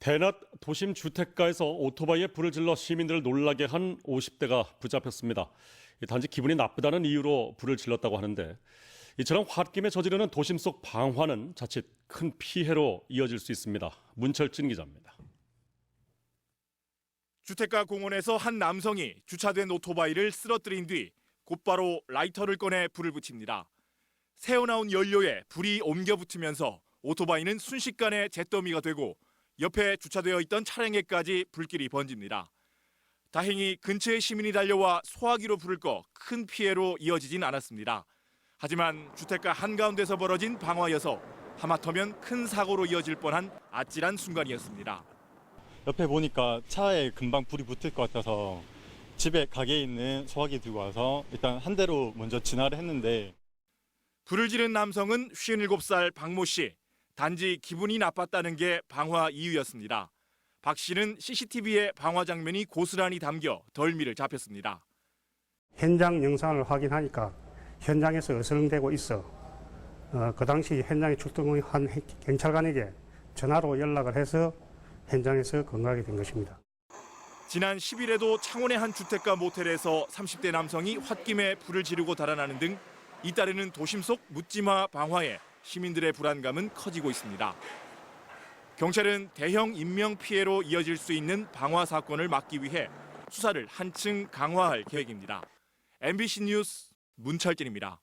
대낮 도심 주택가에서 오토바이에 불을 질러 시민들을 놀라게 한 50대가 붙잡혔습니다. 이 단지 기분이 나쁘다는 이유로 불을 질렀다고 하는데 이처럼 홧김에 저지르는 도심 속 방화는 자칫 큰 피해로 이어질 수 있습니다. 문철진 기자입니다. 주택가 공원에서 한 남성이 주차된 오토바이를 쓰러뜨린 뒤 곧바로 라이터를 꺼내 불을 붙입니다. 새어나온 연료에 불이 옮겨 붙으면서 오토바이는 순식간에 잿더미가 되고 옆에 주차되어 있던 차량에까지 불길이 번집니다. 다행히 근처에 시민이 달려와 소화기로 불을 꺼 큰 피해로 이어지진 않았습니다. 하지만 주택가 한가운데서 벌어진 방화여서 하마터면 큰 사고로 이어질 뻔한 아찔한 순간이었습니다. 옆에 보니까 차에 금방 불이 붙을 것 같아서 집에 가게에 있는 소화기 들고 와서 일단 한 대로 먼저 진화를 했는데 불을 지른 남성은 57살 박모 씨. 단지 기분이 나빴다는 게 방화 이유였습니다. 박 씨는 CCTV에 방화 장면이 고스란히 담겨 덜미를 잡혔습니다. 현장 영상을 확인하니까 현장에서 어슬렁대고 있어. 어, 그 당시 현장에 출동한 해- 경찰관에게 전화로 연락을 해서 현장에서 건강하게 된 것입니다. 지난 10일에도 창원의 한 주택가 모텔에서 30대 남성이 홧김에 불을 지르고 달아나는 등 잇따르는 도심 속 묻지마 방화에 시민들의 불안감은 커지고 있습니다. 경찰은 대형 인명 피해로 이어질 수 있는 방화 사건을 막기 위해 수사를 한층 강화할 계획입니다. MBC 뉴스 문철진입니다.